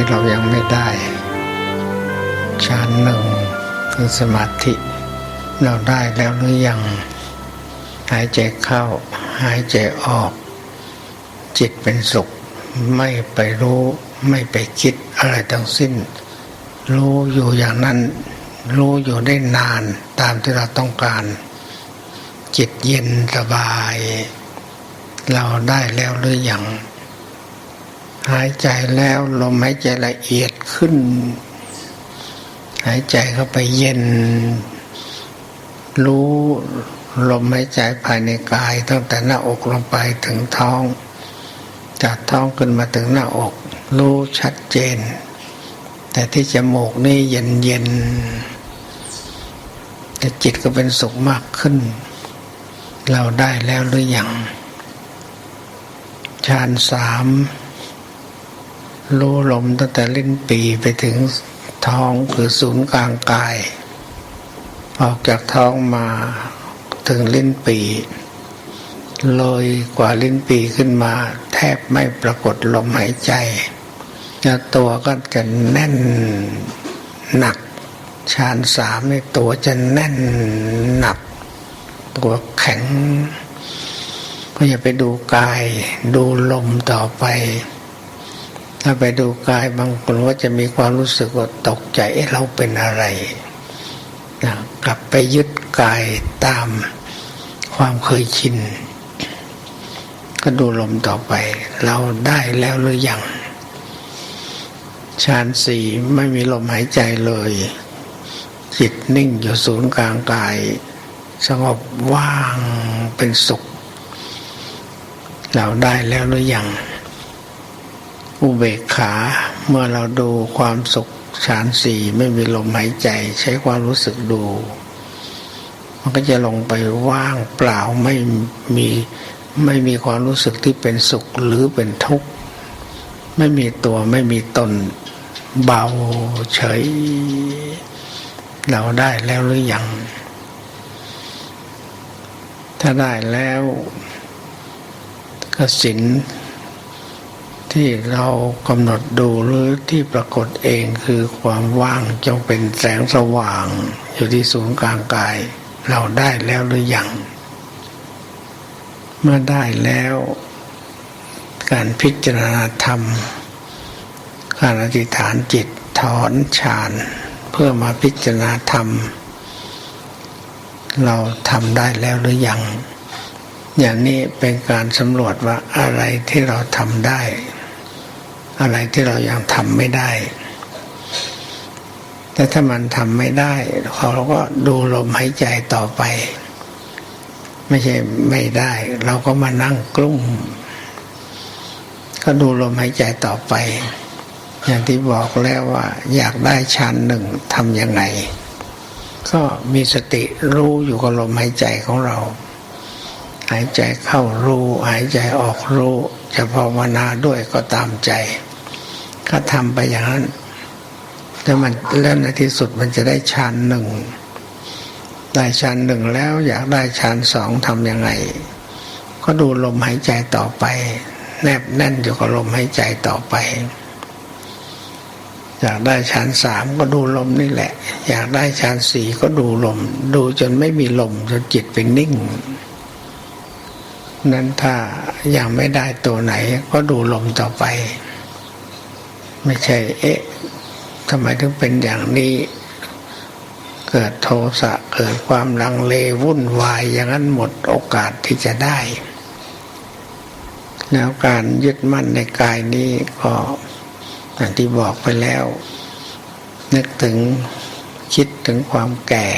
ที่เรายังไม่ได้ฌานหนึ่งคือสมาธิ เราได้แล้วหรือยัง หายใจเข้า หายใจออก จิตเป็นสุข ไม่ไปรู้ไม่ไปคิดอะไรทั้งสิ้น รู้อยู่อย่างนั้น รู้อยู่ได้นานตามที่เราต้องการ จิตเย็นสบาย เราได้แล้วหรือยัง หายใจแล้วลมหายใจละเอียดขึ้น หายใจเข้าไปเย็น รู้ลมหายใจภายในกายตั้งแต่หน้าอกลงไปถึงท้อง จากท้องขึ้นมาถึงหน้าอก รู้ชัดเจน แต่ที่จมูกนี่เย็นเย็นแต่จิตก็เป็นสุขมากขึ้น เราได้แล้วหรือยังฌานสาม รู้ลมตั้งแต่ลิ้นปีไปถึงท้องคือศูนย์กลางกาย ออกจากท้องมาถึงลิ้นปีเลยกว่าลิ้นปีขึ้นมา แทบไม่ปรากฏลมหายใจตัวก็จะแน่นหนักฌานสามในตัวจะแน่นหนัก ตัวแข็ง ก็อย่าไปดูกาย ดูลมต่อไป ถ้าไปดูกายบางคนว่าจะมีความรู้สึกว่าตกใจเราเป็นอะไรนะกลับไปยึดกายตามความเคยชิน ก็ดูลมต่อไป เราได้แล้วหรือยังฌานสี่ไม่มีลมหายใจเลย จิตนิ่งอยู่ศูนย์กลางกาย สงบว่างเป็นสุข เราได้แล้วหรือยัง อุเบกขาเมื่อเราดูความสุขฌานสี่ไม่มีลมหายใจ ใช้ความรู้สึกดู มันก็จะลงไปว่างเปล่าไม่มีไม่มีความรู้สึกที่เป็นสุขหรือเป็นทุกข์ ไม่มีตัวไม่มีตนเบาเฉย เราได้แล้วหรือยัง ถ้าได้แล้วก็สิน ที่เรากำหนดดูหรือที่ปรากฏเองคือความว่างจงเป็นแสงสว่าง อยู่ที่ศูนย์กลางกาย เราได้แล้วหรือยัง เมื่อได้แล้ว การพิจารณาธรรม การอธิษฐานจิตถอนฌานเพื่อมาพิจารณาธรรม เราทำได้แล้วหรือยังอย่างนี้เป็นการสำรวจว่าอะไรที่เราทำได้ อะไรที่เรายังทำไม่ได้ แต่ถ้ามันทำไม่ได้เราก็ดูลมหายใจต่อไป ไม่ใช่ไม่ได้ เราก็มานั่งกลุ้มก็ดูลมหายใจต่อไป อย่างที่บอกแล้วว่า อยากได้ชั้นหนึ่งทำยังไง ก็มีสติรู้อยู่กับลมหายใจของเรา หายใจเข้ารู้ หายใจออกรู้จะภาวนาด้วยก็ตามใจ ก็ทำไปอย่างนั้นแล้วมันแล้วในที่สุดมันจะได้ชั้นหนึ่งได้ชั้นหนึ่งแล้วอยากได้ชั้นสองทำยังไง ก็ดูลมหายใจต่อไป แนบแน่นอยู่กับลมหายใจต่อไป อยากได้ชั้นสามก็ดูลมนี่แหละ อยากได้ชั้นสี่ก็ดูลม ดูจนไม่มีลมจนจิตเป็นนิ่งนั้นถ้ายังไม่ได้ตัวไหนก็ดูลมต่อไป ไม่ใช่ เอ๊ะทำไมถึงเป็นอย่างนี้ เกิดโทสะเกิดความลังเลวุ่นวายอย่างนั้นหมดโอกาสที่จะได้ แล้วการยึดมั่นในกายนี้ก็อย่างที่บอกไปแล้ว นึกถึงคิดถึงความแก่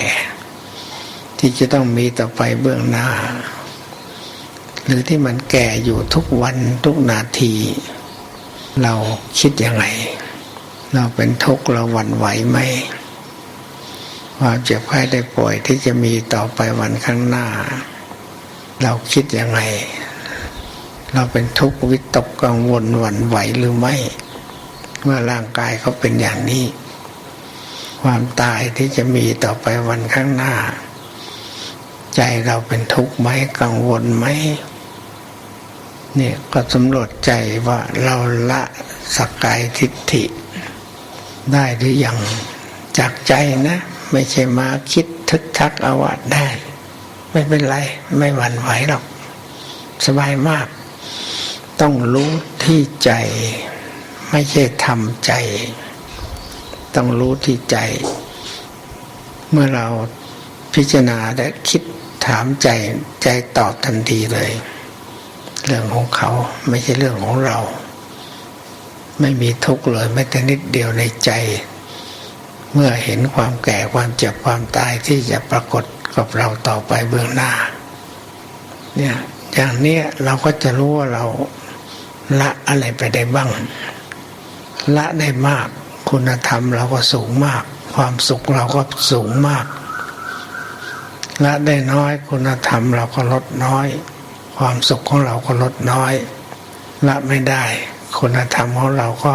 ที่จะต้องมีต่อไปเบื้องหน้า หรือที่มันแก่อยู่ทุกวันทุกนาที เราคิดยังไง เราเป็นทุกข์เราหวั่นไหวไหมความเจ็บไข้ได้ป่วยที่จะมีต่อไปวันข้างหน้า เราคิดยังไง เราเป็นทุกข์วิตกกังวลหวั่นไหวหรือไม่เมื่อร่างกายเขาเป็นอย่างนี้ ความตายที่จะมีต่อไปวันข้างหน้า ใจเราเป็นทุกข์ไหมกังวลไหม นี่ยก็สำรวจใจว่าเราละสกกายทิฏฐิ ได้หรือยังจากใจนะ ไม่ใช่มาคิดทึกทักอาว่าได้ ไม่เป็นไร ไม่หวั่นไหวหรอก สบายมาก ต้องรู้ที่ใจ ไม่ใช่ทำใจ ต้องรู้ที่ใจ เมื่อเราพิจารณาและคิดถามใจใจตอบทันทีเลย รื่องของเขา ไม่ใช่เรื่องของเรา ไม่มีทุกข์เลยไม่แต่นิดเดียวในใจ เมื่อเห็นความแก่ความเจ็บความตายที่จะปรากฏกับเราต่อไปเบื้องหน้า เนี่ยอย่างนี้เราก็จะรู้ว่าเราละอะไรไปได้บ้าง ละได้มาก คุณธรรมเราก็สูงมาก ความสุขเราก็สูงมาก ละได้น้อยคุณธรรมเราก็ลดน้อย ความสุขของเราก็ลดน้อยละไม่ได้ คุณธรรมของเราก็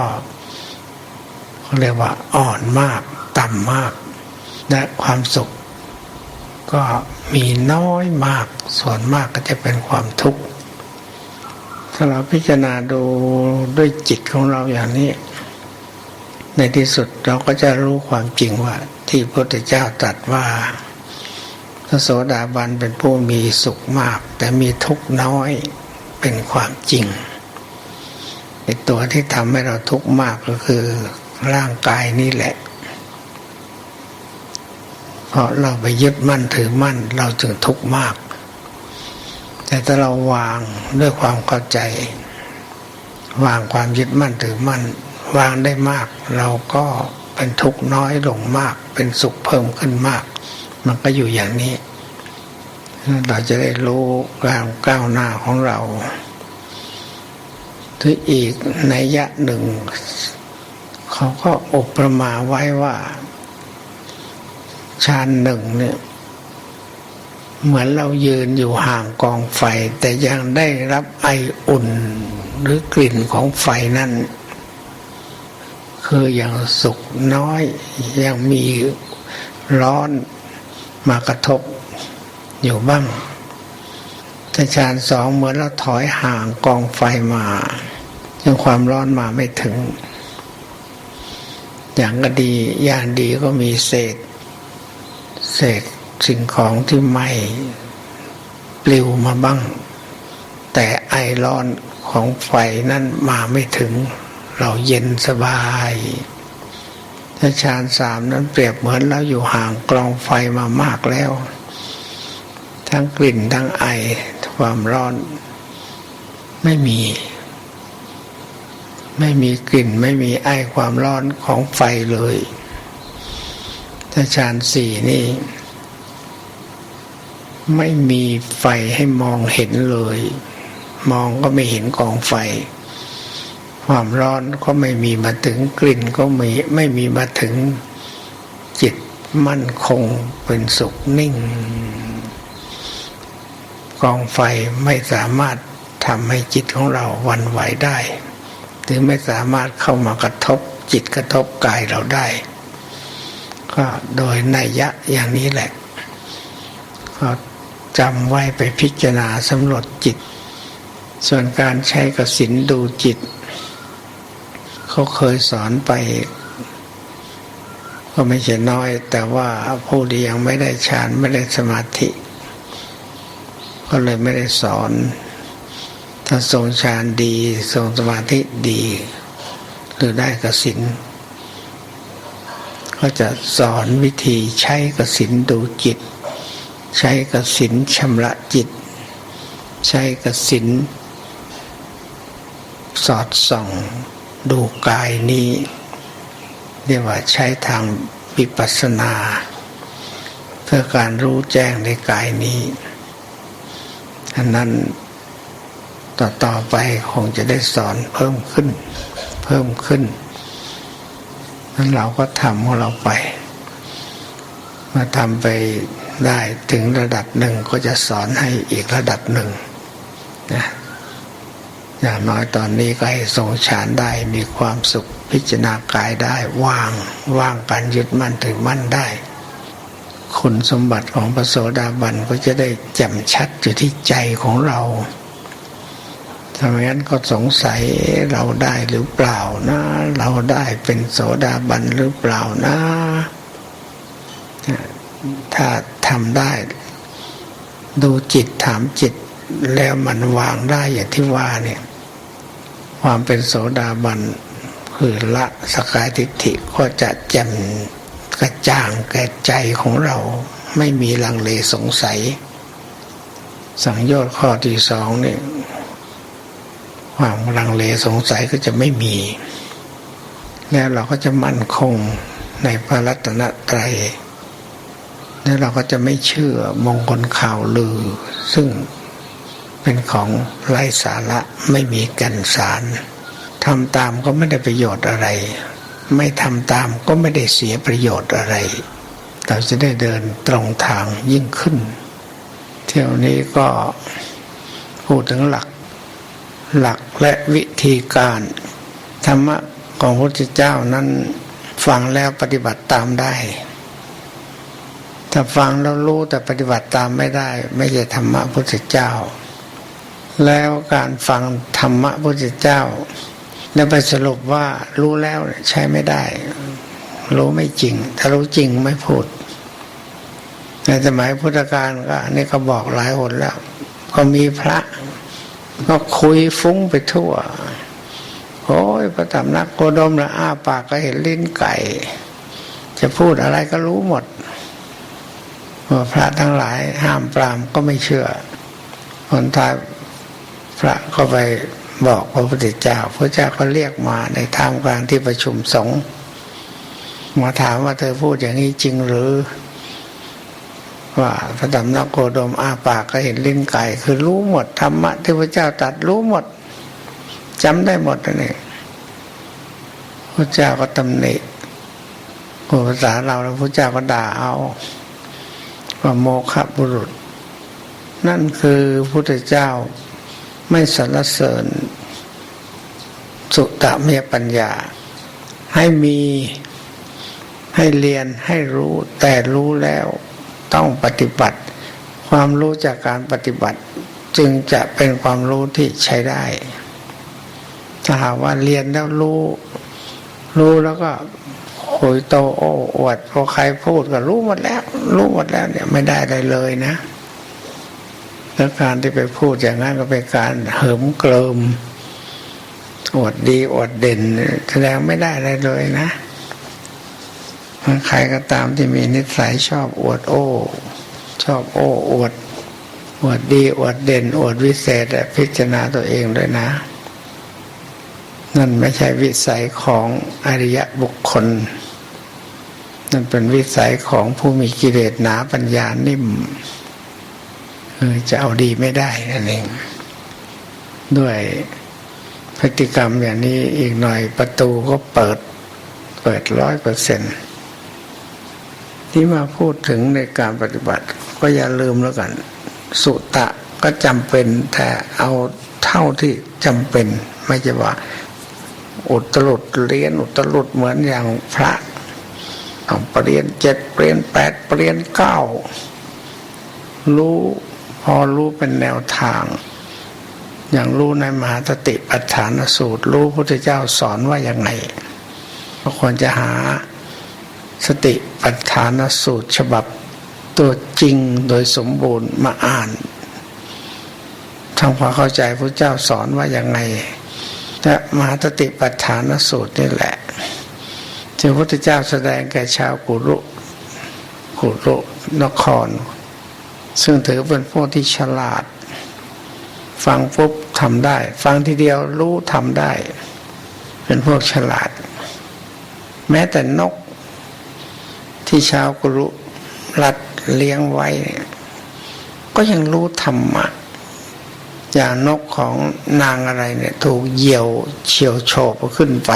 เขาเรียกว่าอ่อนมาก ต่ำมาก และความสุข ก็มีน้อยมาก ส่วนมากก็จะเป็นความทุกข์ถ้าเราพิจารณาดูด้วยจิตของเราอย่างนี้ ในที่สุดเราก็จะรู้ความจริงว่า ที่พระพุทธเจ้าตรัสว่า พระโสดาบันเป็นผู้มีสุขมาก แต่มีทุกข์น้อยเป็นความจริงไอตัวที่ทำให้เราทุกข์มากก็คือร่างกายนี่แหละ เพราะเราไปยึดมั่นถือมั่นเราจึงทุกข์มาก แต่ถ้าเราวางด้วยความเข้าใจ วางความยึดมั่นถือมั่น วางได้มาก เราก็เป็นทุกข์น้อยลงมาก เป็นสุขเพิ่มขึ้นมาก มันก็อยู่อย่างนี้ เราจะได้รู้การก้าวหน้าของเราที่อีกในยะหนึ่ง เขาก็อบประมาไว้ว่าชานหนึ่งเนี่ยเหมือนเรายืนอยู่ห่างกองไฟ แต่ยังได้รับไออุ่นหรือกลิ่นของไฟนั้นคืออย่างสุกน้อย ยังมีร้อน มากระทบอยู่บ้างแต่ฌานสองเหมือนเราถอยห่างกองไฟมายังความร้อนมาไม่ถึง อย่างก็ดีอย่างดีก็มีเศษ เศษสิ่งของที่ไหม้ปลิวมาบ้าง แต่ไอร้อนของไฟนั้นมาไม่ถึง เราเย็นสบาย ถ้าฌานสามนั้นเปรียบเหมือนเราอยู่ห่างกลองไฟมามากแล้ว ทั้งกลิ่นทั้งไอความร้อน ไม่มี ไม่มีกลิ่นไม่มีไอความร้อนของไฟเลยถ้าฌานสี่นี่ ไม่มีไฟให้มองเห็นเลย มองก็ไม่เห็นกองไฟ ความร้อนก็ไม่มีมาถึงกลิ่นก็ไม่ไม่มีมาถึงจิตมั่นคงเป็นสุขนิ่ง กองไฟไม่สามารถทำให้จิตของเราวันไหวได้ หรือไม่สามารถเข้ามากระทบจิตกระทบกายเราได้ ก็โดยนัยยะอย่างนี้แหละ ก็จำไว้ไปพิจารณาสำรวจจิต ส่วนการใช้กสินดูจิต เขาเคยสอนไป ก็ไม่ใช่น้อย แต่ว่าผู้ที่ยังไม่ได้ฌานไม่ได้สมาธิ ก็เลยไม่ได้สอน ถ้าทรงฌานดีทรงสมาธิดีหรือได้กสินก็จะสอนวิธีใช้กสินดูจิต ใช้กสินชำระจิต ใช้กสินสอดส่อง ดูกายนี้เรียกว่าใช้ทางวิปัสสนา เพื่อการรู้แจ้งในกายนี้อันนั้นต่อต่อไปคงจะได้สอนเพิ่มขึ้น เพิ่มขึ้นนั้นเราก็ทำของเราไป มาทำไปได้ถึงระดับหนึ่งก็จะสอนให้อีกระดับหนึ่งนะ อย่างน้อยตอนนี้ก็ให้ทรงฌานได้มีความสุขพิจารณากายได้ว่างว่างการยึดมั่นถือมั่นได้ คุณสมบัติของพระโสดาบันก็จะได้แจ่มชัดอยู่ที่ใจของเราถ้าไม่งั้นก็สงสัยเราได้หรือเปล่านะ เราได้เป็นโสดาบันหรือเปล่านะ ถ้าทำได้ ดูจิตถามจิต แล้วมันวางได้อย่างที่ว่าเนี่ย ความเป็นโสดาบันคือละสกายทิฏฐิก็จะแจ่มกระจ่างแก่ใจของเราไม่มีลังเลสงสัย สังโยชน์ข้อที่สองเนี่ยความลังเลสงสัยก็จะไม่มี แล้วเราก็จะมั่นคงในพระรัตนตรัยแล้วเราก็จะไม่เชื่อมงคลข่าวลือ ซึ่ง เป็นของไร้สาระไม่มีกันสารทำตามก็ไม่ได้ประโยชน์อะไร ไม่ทำตามก็ไม่ได้เสียประโยชน์อะไร เราจะได้เดินตรงทางยิ่งขึ้น เที่ยวนี้ก็พูดถึงหลัก หลักและวิธีการ ธรรมะของพระพุทธเจ้านั้นฟังแล้วปฏิบัติตามได้ ถ้าฟังแล้วรู้แต่ปฏิบัติตามไม่ได้ ไม่ใช่ธรรมะพุทธเจ้า แล้วการฟังธรรมะพุทธเจ้า แล้วไปสรุปว่ารู้แล้วใช้ไม่ได้ รู้ไม่จริง ถ้ารู้จริงไม่พูด ในสมัยพุทธกาลก็นี่ก็บอกหลายหนแล้ว ก็มีพระ ก็คุยฟุ้งไปทั่วโอ้ยพระตำนักโกดมละอ้าปากก็เห็นลิ้นไก่ จะพูดอะไรก็รู้หมดว่าพระทั้งหลายห้ามปรามก็ไม่เชื่อคนท้าย พระก็ไปบอกพระพุทธเจ้า พระเจ้าก็เรียกมาในท่ามกลางที่ประชุมสงฆ์มาถามว่าเธอพูดอย่างนี้จริงหรือ ว่าพระดำนักโกดมอาปากก็เห็นลิ้นไก่ คือรู้หมดธรรมะที่พระเจ้าตัดรู้หมดจำได้หมดนั่นเองพระเจ้าก็ตำหนิภาษาเราแล้วพระเจ้าก็ด่าเอาว่าโมฆะบุรุษ นั่นคือพุทธเจ้า ไม่สรรเสริญ สุตตะเมียปัญญา ให้มีให้เรียนให้รู้แต่รู้แล้วต้องปฏิบัติ ความรู้จากการปฏิบัติ จึงจะเป็นความรู้ที่ใช้ได้ ถ้าหากว่าเรียนแล้วรู้ รู้แล้วก็คุยโตโอ้อวดพอใครพูดก็รู้หมดแล้ว รู้หมดแล้วเนี่ยไม่ได้อะไรเลยนะ แล้วการที่ไปพูดอย่างนั้นก็เป็นการเหิมเกลิมอวดดีอวดเด่นแสดงไม่ได้อะไรเลยนะใครก็ตามที่มีนิสัยชอบอวดโอ้ ชอบโอ้อวดอวดดีอวดเด่นอวดวิเศษพิจารณาตัวเองด้วยนะ นั่นไม่ใช่วิสัยของอริยบุคคล นั่นเป็นวิสัยของผู้มีกิเลสหนาปัญญานิ่ม จะเอาดีไม่ได้นั่นเอง ด้วยพฤติกรรมอย่างนี้อีกหน่อยประตูก็เปิด เปิดร้อยเปอร์เซ็นต์ที่มาพูดถึงในการปฏิบัติ ก็อย่าลืมแล้วกัน สุตะก็จำเป็นแต่เอาเท่าที่จำเป็น ไม่ใช่ว่า อุตรุดเรียนอุตรุดเหมือนอย่างพระต้องเปลี่ยนเจ็ดเปลี่ยนแปดเปลี่ยนเก้ารู้ พอรู้เป็นแนวทาง อย่างรู้ในมหาสติปัฏฐานสูตร รู้พระพุทธเจ้าสอนว่าอย่างไงก็ควรจะหาสติปัฏฐานสูตรฉบับตัวจริงโดยสมบูรณ์มาอ่านทำความเข้าใจพระเจ้าสอนว่าอย่างไงและมหาสติปัฏฐานสูตรนี่แหละ ที่พระพุทธเจ้าแสดงแก่ชาวกุรุกุรุนคร ซึ่งถือเป็นพวกที่ฉลาด ฟังปุ๊บทำได้ ฟังทีเดียวรู้ทำได้ เป็นพวกฉลาด แม้แต่นกที่ชาวกุรุรัดเลี้ยงไว้ ก็ยังรู้ธรรมะอย่างนกของนางอะไรเนี่ย ถูกเหยี่ยวเฉียวโฉบขึ้นไป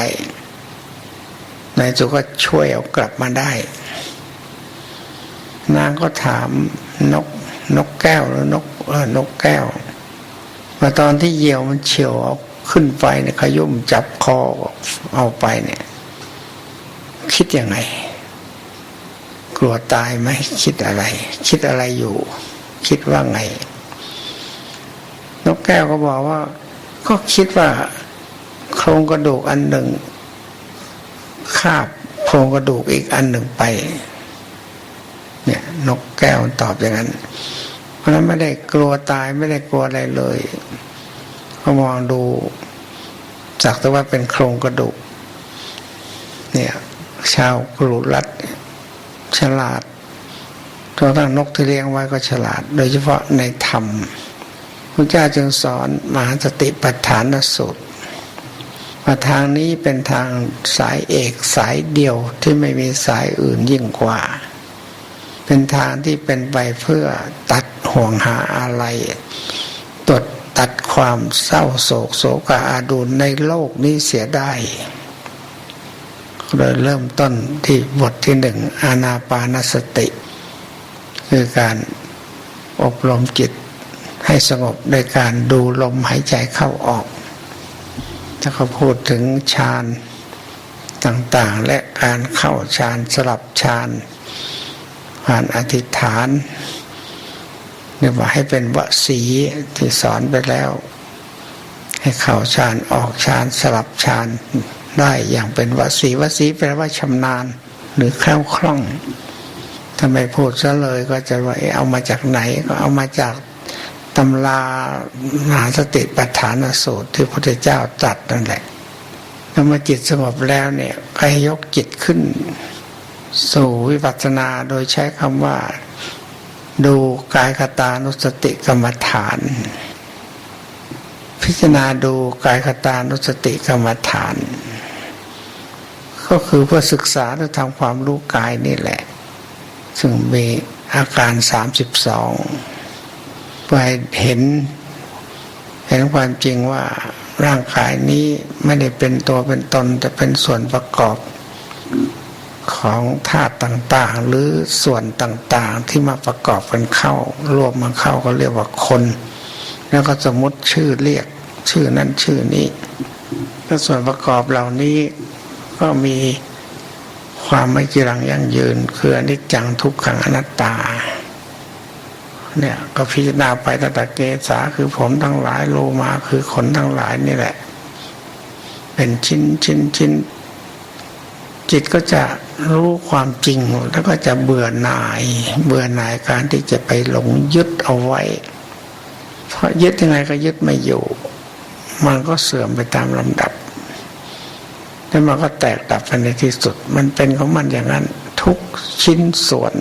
นายสุก็ช่วยเอากลับมาได้ นางก็ถามนก นกแก้วหรือนกเออนกแก้ว มาตอนที่เหยี่ยวมันเฉียวเอาขึ้นไปเนี่ยขยุ่มจับคอเอาไปเนี่ย คิดยังไง กลัวตายไหมคิดอะไร คิดอะไรอยู่ คิดว่าไง นกแก้วก็บอกว่า ก็คิดว่าโครงกระดูกอันหนึ่งคาบโครงกระดูกอีกอันหนึ่งไป เนี่ย นกแก้วตอบอย่างนั้น เพราะฉะนั้นไม่ได้กลัวตายไม่ได้กลัวอะไรเลยก็มองดูจากแต่ว่าเป็นโครงกระดูก เนี่ย ชาวกรุรัฐฉลาดตัวทั้งนกที่เลี้ยงไว้ก็ฉลาด โดยเฉพาะในธรรมพระเจ้าจึงสอนมหาสติปัฏฐานสูตรว่าทางนี้เป็นทางสายเอกสายเดียวที่ไม่มีสายอื่นยิ่งกว่า เป็นทางที่เป็นไปเพื่อตัดห่วงหาอะไรตดตัดความเศร้าโศกโศกอาดูลในโลกนี้เสียได้โดยเริ่มต้นที่บทที่หนึ่งอานาปานสติ คือการอบรมจิตให้สงบในการดูลมหายใจเข้าออก ถ้าเขาพูดถึงฌานต่างๆ และการเข้าฌานสลับฌาน ผ่านอธิษฐานเรียกว่าให้เป็นวสีที่สอนไปแล้ว ให้เข้าฌานออกฌานสลับฌานได้อย่างเป็นวสีวสีแปลว่าชำนาญ หรือแคล่วคล่องถ้าไมพูดซะเลยก็จะว่าเอามาจากไหนก็เอามาจากตำรามหาสติปัฏฐานสูตรที่พระพุทธเจ้าตรัสนั่นแหละเมื่อจิตสงบแล้วเนี่ยให้ยกจิตขึ้น สู่วิปัสสนาโดยใช้คำว่า ดูกายคตานุสติกรรมฐาน พิจารณาดูกายคตานุสติกรรมฐาน ก็คือเพื่อศึกษาและทำความรู้กายนี่แหละ ซึ่งมีอาการสามสิบสองไปเห็น เห็นความจริงว่าร่างกายนี้ไม่ได้เป็นตัวเป็นตนแต่เป็นส่วนประกอบ ของธาตุต่างๆ หรือส่วนต่างๆที่มาประกอบกันเข้า รวมมาเข้าก็เรียกว่าคน แล้วก็สมมติชื่อเรียกชื่อนั้นชื่อนี้แล้วส่วนประกอบเหล่านี้ก็มีความไม่จีรังยั่งยืน คืออนิจจังทุกขังอนัตตาเนี่ยก็พิจารณาไปตั้งแต่เกษาคือผมทั้งหลายโลมาคือขนทั้งหลายนี่แหละ เป็นชิ้นชิ้นชิ้นจิตก็จะ รู้ความจริงแล้วก็จะเบื่อหน่าย เบื่อหน่ายการที่จะไปหลงยึดเอาไว้ เพราะยึดยังไงก็ยึดไม่อยู่ มันก็เสื่อมไปตามลำดับแล้วมันก็แตกดับไปในที่สุด มันเป็นของมันอย่างนั้น ทุกชิ้นส่วน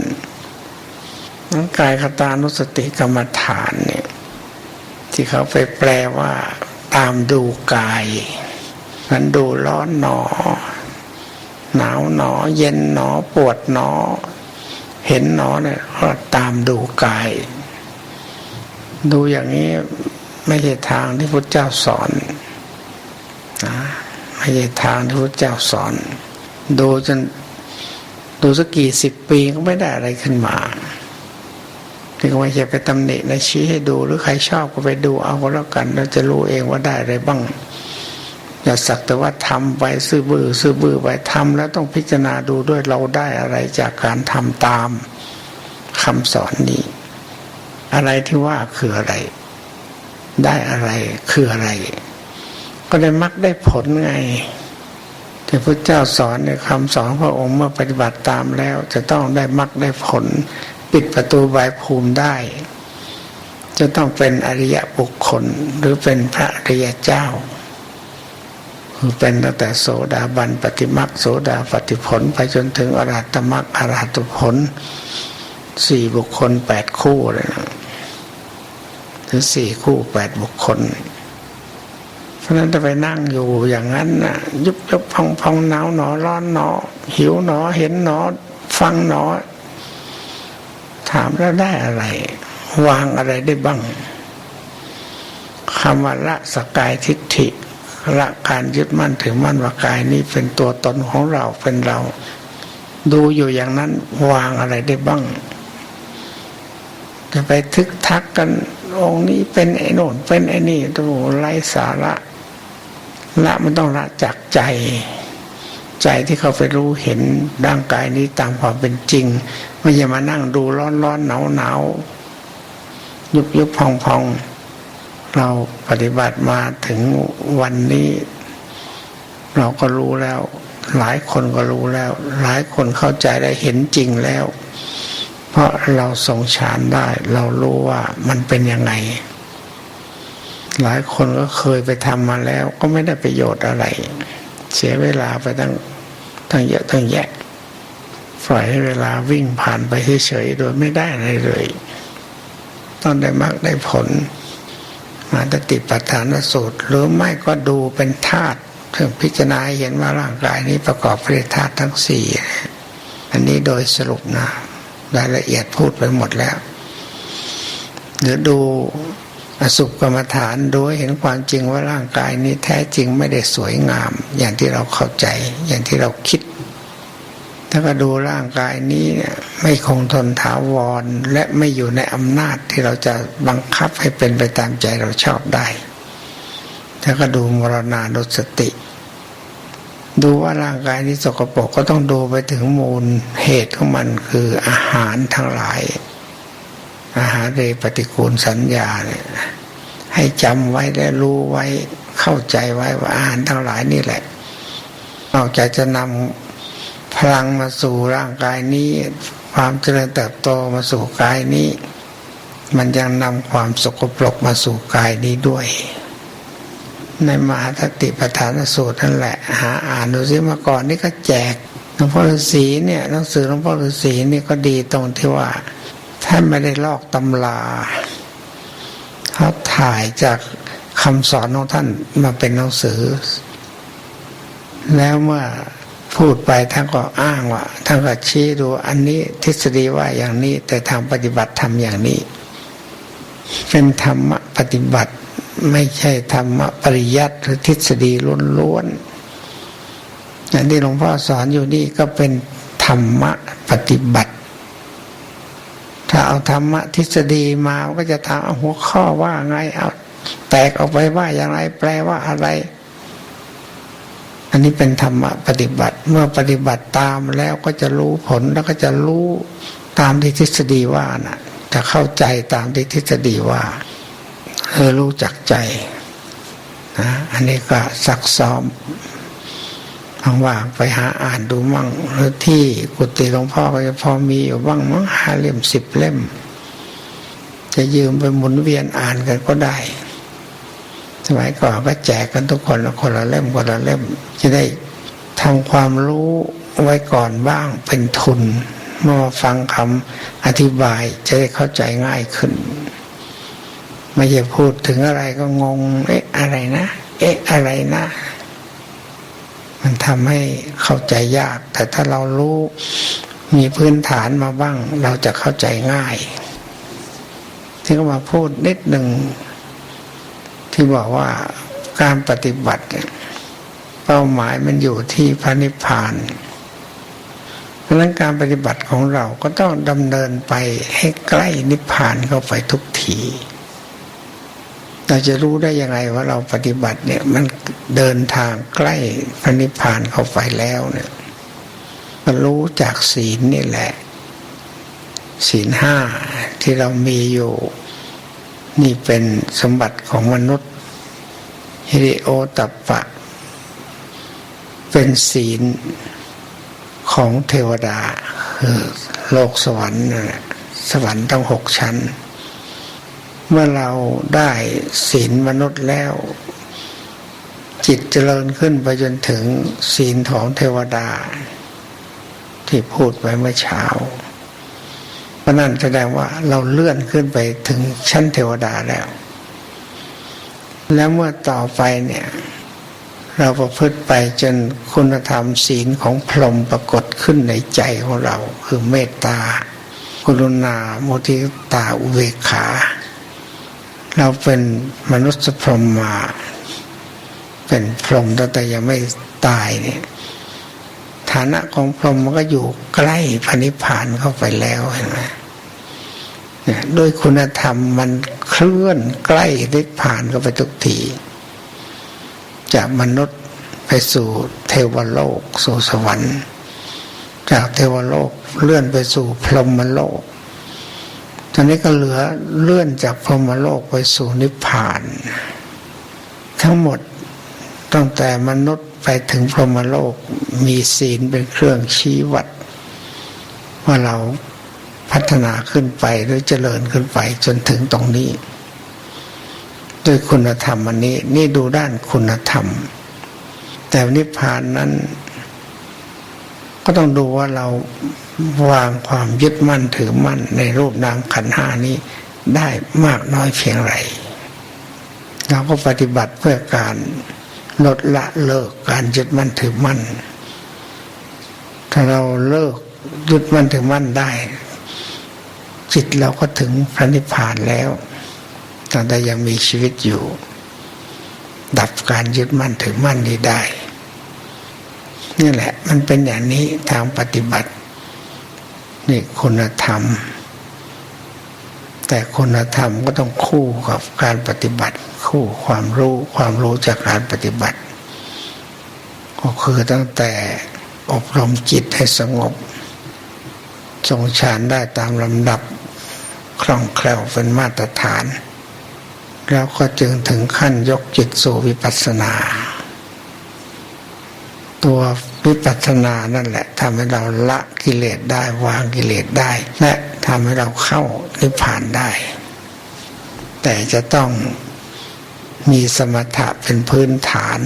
นักายคตานุสติกรรมฐานเนี่ยที่เขาไปแปลว่า ตามดูกายมันดูร้อนหนอ หนาวหนอ เย็นหนอปวดหนอ เห็นหนอเนี่ยก็ตามดูกาย ดูอย่างนี้ไม่ใช่ทางที่พุทธเจ้าสอนนะไม่ใช่ทางที่พระเจ้าสอน ดูจนดูสักกี่สิบปีก็ไม่ได้อะไรขึ้นมาที่ไม่ใช่ไปตำหนิในชี้ให้ดูหรือใครชอบก็ไปดูเอาก็แล้วกัน เราจะรู้เองว่าได้อะไรบ้าง อย่าสักแต่ว่าทำไปซื่อบือ้อซื่อบื้อไปทำแล้วต้องพิจารณาดูด้วยเราได้อะไรจากการทำตามคำสอนนี้ อะไรที่ว่าคืออะไร ได้อะไรคืออะไร ก็ได้มักได้ผลไงที่พระเจ้าสอนในคำสอนพระองค์เมื่อปฏิบัติตามแล้ว จะต้องได้มักได้ผล ปิดประตูบายภูมิได้ จะต้องเป็นอริยบุคคลหรือเป็นพระอริยเจ้า เป็นตั้งแต่โสดาบันปฏิมักโสดาปฏิผล ไปจนถึงอรหัตมักอรหัตผลสี่บุคคลแปดคู่เลยนะถึงสี่คู่แปดบุคคล เพราะนั้นจะไปนั่งอยู่อย่างนั้นนะยุบยุบพองพองหนาวหนอร้อนหนอ หิวหนอเห็นหนอ ฟังหนอ ถามแล้วได้อะไร วางอะไรได้บ้างคำว่าละสกายทิฏฐิ ละการยึดมั่นถึงมั่นว่ากายนี้เป็นตัวตนของเราเป็นเรา ดูอยู่อย่างนั้นวางอะไรได้บ้างจะไปทึกทักกันองนี้เป็นไอ้โน่นเป็นไอ้นี่ดูไรสาระ ละมันต้องละจากใจ ใจที่เขาไปรู้เห็นร่างกายนี้ตามความเป็นจริง ไม่ใช่มานั่งดูร้อนร้อนหนาวหนาวยุบยุบพองพอง เราปฏิบัติมาถึงวันนี้ เราก็รู้แล้ว หลายคนก็รู้แล้ว หลายคนเข้าใจได้เห็นจริงแล้ว เพราะเราทรงฌานได้ เรารู้ว่ามันเป็นยังไง หลายคนก็เคยไปทำมาแล้ว ก็ไม่ได้ประโยชน์อะไร เสียเวลาไปตั้งตั้งเยอะตั้งแยะปล่อยให้เวลาวิ่งผ่านไปเฉยๆโดยไม่ได้อะไรเลย ต้องได้มรรคได้ผล มาตติปัฏฐานสูตร หรือไม่ก็ดูเป็นธาตุถึงพิจารณาเห็นว่าร่างกายนี้ประกอบไปด้วยธาตุทั้งสี่อันนี้โดยสรุปนะรายละเอียดพูดไปหมดแล้ว หรือดูอสุกรรมฐานโดูให้เห็นความจริงว่าร่างกายนี้แท้จริงไม่ได้สวยงาม อย่างที่เราเข้าใจ อย่างที่เราคิด ถ้าก็ดูร่างกายนี้เนี่ยไม่คงทนถาวร และไม่อยู่ในอำนาจที่เราจะบังคับให้เป็นไปตามใจเราชอบได้ถ้าก็ดูมรณานุสติ ดูว่าร่างกายนี้สกปรกก็ต้องดูไปถึงมูลเหตุของมันคืออาหารทั้งหลาย อาหารเรปฏิกูลสัญญาเนี่ยให้จำไว้และรู้ไว้เข้าใจไว้ว่าอาหารทั้งหลายนี่แหละนอกจากจะนำ พลังมาสู่ร่างกายนี้ ความเจริญเติบโตมาสู่กายนี้ มันยังนำความสกปรกมาสู่กายนี้ด้วย ในมหาสติปฐานสูตรนั่นแหละ หาอ่านดูซิมาก่อนนี่ก็แจกหลวงพ่อฤาษีเนี่ยหนังสือหลวงพ่อฤาษีนี่ก็ดีตรงที่ว่าท่านไม่ได้ลอกตำราเขาถ่ายจากคำสอนของท่านมาเป็นหนังสือ แล้วเมื่อ พูดไปท่านก็อ้างว่าท่านก็ชี้ดูอันนี้ทฤษฎีว่าอย่างนี้ แต่ทางปฏิบัติทำอย่างนี้ เป็นธรรมปฏิบัติไม่ใช่ธรรมปริยัติหรือทฤษฎีล้วนๆอย่างที่หลวงพ่อสอนอยู่นี่ก็เป็นธรรมปฏิบัติ ถ้าเอาธรรมทฤษฎีมาก็จะถามเอาหัวข้อว่าไงเอาแตกออกไปว่าอย่างไรแปลว่าอะไร อันนี้เป็นธรรมะปฏิบัติ เมื่อปฏิบัติตามแล้วก็จะรู้ผลแล้วก็จะรู้ตามที่ทฤษฎีว่านะ่ะจะเข้าใจตามที่ทฤษฎีว่าเออรู้จักใจนะอันนี้ก็ซักซ้อมว่างๆไปหาอ่านดูมั่งหรือที่กุฏิหลวงพ่อก็จะพอมีอยู่บ้างมั้งห้าเล่มสิบเล่ม จะยืมไปหมุนเวียนอ่านกันก็ได้ สมัยก่อนก็แจกกันทุกคนละคนละเล่มคนละเล่ม จะได้ทำความรู้ไว้ก่อนบ้างเป็นทุน เมื่อฟังคำอธิบายจะได้เข้าใจง่ายขึ้น ไม่จะพูดถึงอะไรก็งง เอ๊ะอะไรนะ เอ๊ะอะไรนะ มันทำให้เข้าใจยาก แต่ถ้าเรารู้มีพื้นฐานมาบ้าง เราจะเข้าใจง่ายที่ก็มาพูดนิดหนึ่ง ที่บอกว่าการปฏิบัติ เป้าหมายมันอยู่ที่พระนิพพานเพราะนั้นการปฏิบัติของเราก็ต้องดำเนินไปให้ใกล้นิพพานเข้าไปทุกทีเราจะรู้ได้ยังไงว่าเราปฏิบัติเนี่ยมันเดินทางใกล้พระนิพพานเข้าไปแล้วเนี่ยก็รู้จากศีลนี่แหละ ศีลห้าที่เรามีอยู่ นี่เป็นสมบัติของมนุษย์ ฮิริโอตัปปะ เป็นศีลของเทวดาคือโลกสวรรค์นั่นแหละสวรรค์ทั้งหกชั้น เมื่อเราได้ศีลมนุษย์แล้ว จิตเจริญขึ้นไปจนถึงศีลของเทวดา ที่พูดไปเมื่อเช้าเพราะนั่นแสดงว่าเราเลื่อนขึ้นไปถึงชั้นเทวดาแล้ว แล้วเมื่อต่อไปเนี่ย เราประพฤติไปจนคุณธรรมศีลของพรหมปรากฏขึ้นในใจของเรา คือเมตตากรุณาโมทิตาอุเบกขา เราเป็นมนุษย์พรหมมา เป็นพรหมแต่ยังไม่ตายเนี่ยฐานะของพรหมมันก็อยู่ใกล้พระนิพพานเข้าไปแล้วเห็นไหม ด้วยคุณธรรมมันเคลื่อนใกล้นิพพานเข้าไปทุกที จากมนุษย์ไปสู่เทวโลก สู่สวรรค์ จากเทวโลกเลื่อนไปสู่พรหมโลกจอนนี้ก็เหลือเลื่อนจากพรหมโลกไปสู่นิพพาน ทั้งหมดตั้งแต่มนุษย์ไปถึงพรหมโลกมีศีลเป็นเครื่องชี้วัด ว่าเรา พัฒนาขึ้นไปหรือเจริญขึ้นไปจนถึงตรงนี้ ด้วยคุณธรรมอันนี้นี่ดูด้านคุณธรรม แต่นิพพานนั้น ก็ต้องดูว่าเราวางความยึดมั่นถือมั่นในรูปนามขันห้านี้ได้มากน้อยเพียงไรเราก็ปฏิบัติเพื่อการลดละเลิกการยึดมั่นถือมั่น ถ้าเราเลิกยึดมั่นถือมั่นได้ จิตเราก็ถึงพระนิพพานแล้วตั้งแต่ยังมีชีวิตอยู่ ดับการยึดมั่นถือมั่นนี้ได้ นี่แหละ มันเป็นอย่างนี้ทางปฏิบัติ นี่คุณธรรม แต่คุณธรรมก็ต้องคู่กับการปฏิบัติ คู่ความรู้ความรู้จากการปฏิบัติ ก็คือตั้งแต่อบรมจิตให้สงบทรงฌานได้ตามลำดับ คล่องแคล่วเป็นมาตรฐานแล้วก็จึงถึงขั้นยกจิตสู่วิปัสสนา ตัววิปัสสนานั่นแหละทำให้เราละกิเลสได้วางกิเลสได้ และทำให้เราเข้านิพพานได้ แต่จะต้องมีสมถะเป็นพื้นฐาน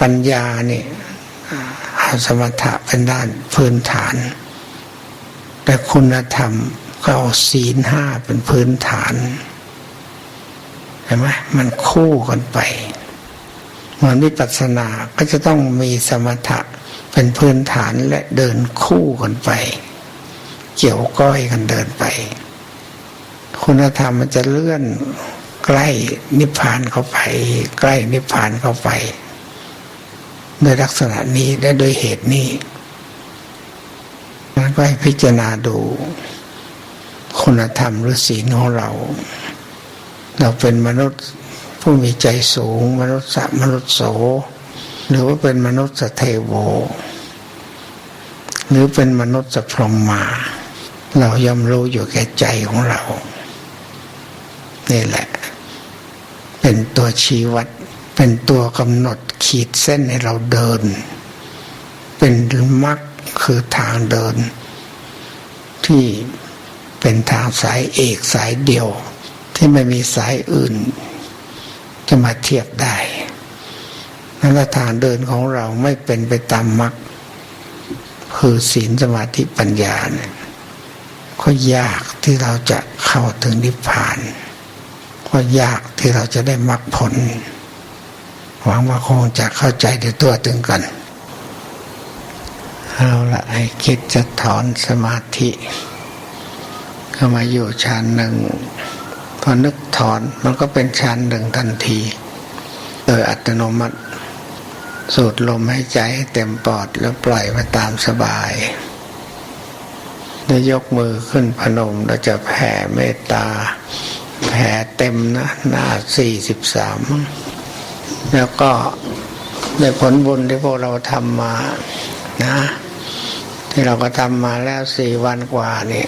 ปัญญานี่เอาสมถะเป็นด้านพื้นฐาน แต่คุณธรรม ก็เอาศีลห้าเป็นพื้นฐานเห็นไหมมันคู่กันไปเหมือนวิปัสสนาก็จะต้องมีสมถะเป็นพื้นฐานและเดินคู่กันไป เกี่ยวก้อยกันเดินไป คุณธรรมมันจะเลื่อนใกล้นิพพานเข้าไป ใกล้นิพพานเข้าไปโดยลักษณะนี้และโดยเหตุนี้นั้นก็ให้พิจารณาดู คุณธรรมหรือศีลของเรา เราเป็นมนุษย์ผู้มีใจสูง มนุษย์สัมนุษย์โส หรือว่าเป็นมนุษย์เทโว หรือเป็นมนุษย์สพรหมมา เราย่อมรู้อยู่แก่ใจของเรา นี่แหละ เป็นตัวชี้วัด เป็นตัวกำหนดขีดเส้นให้เราเดิน เป็นมรรคคือทางเดิน ที่ เป็นทางสายเอกสายเดียว ที่ไม่มีสายอื่น จะมาเทียบได้นั่นละทางเดินของเราไม่เป็นไปตามมรรคคือศีลสมาธิปัญญาเนี่ยก็ยากที่เราจะเข้าถึงนิพพาน ก็ยากที่เราจะได้มรรคผล หวังว่าคงจะเข้าใจในตัวถึงกันเอาละให้คิดจะถอนสมาธิ เข้ามาอยู่ชั้นหนึ่งพอนึกถอนมันก็เป็นชั้นหนึ่งทันที โดยอัตโนมัติ สูดลมให้ใจให้เต็มปอดแล้วปล่อยมาตามสบายแล้วยกมือขึ้นพนมเราจะแผ่เมตตา แผ่เต็มนะ หน้าสี่สิบสามแล้วก็ในผลบุญที่พวกเราทำมานะ ที่เราก็ทำมาแล้วสี่วันกว่านี่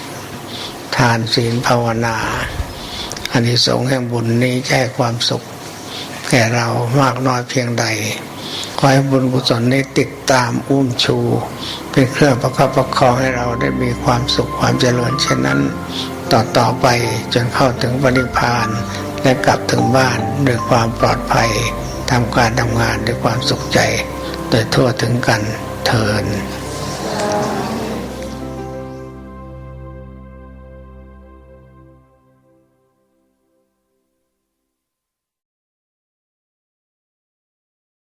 ทานศีลภาวนาอันนี้สงแห่งบุญนี้จะให้ความสุข แก่เรามากน้อยเพียงใด ขอให้บุญกุศลนี้ติดตามอุ้มชู เป็นเครื่องประคับประคองให้เราได้มีความสุขความเจริญเช่นนั้น ต่อต่อไปจนเข้าถึงปณิพานและกลับถึงบ้านด้วยความปลอดภัยทำการทำงานด้วยความสุขใจ โดยทั่วถึงกันเทิน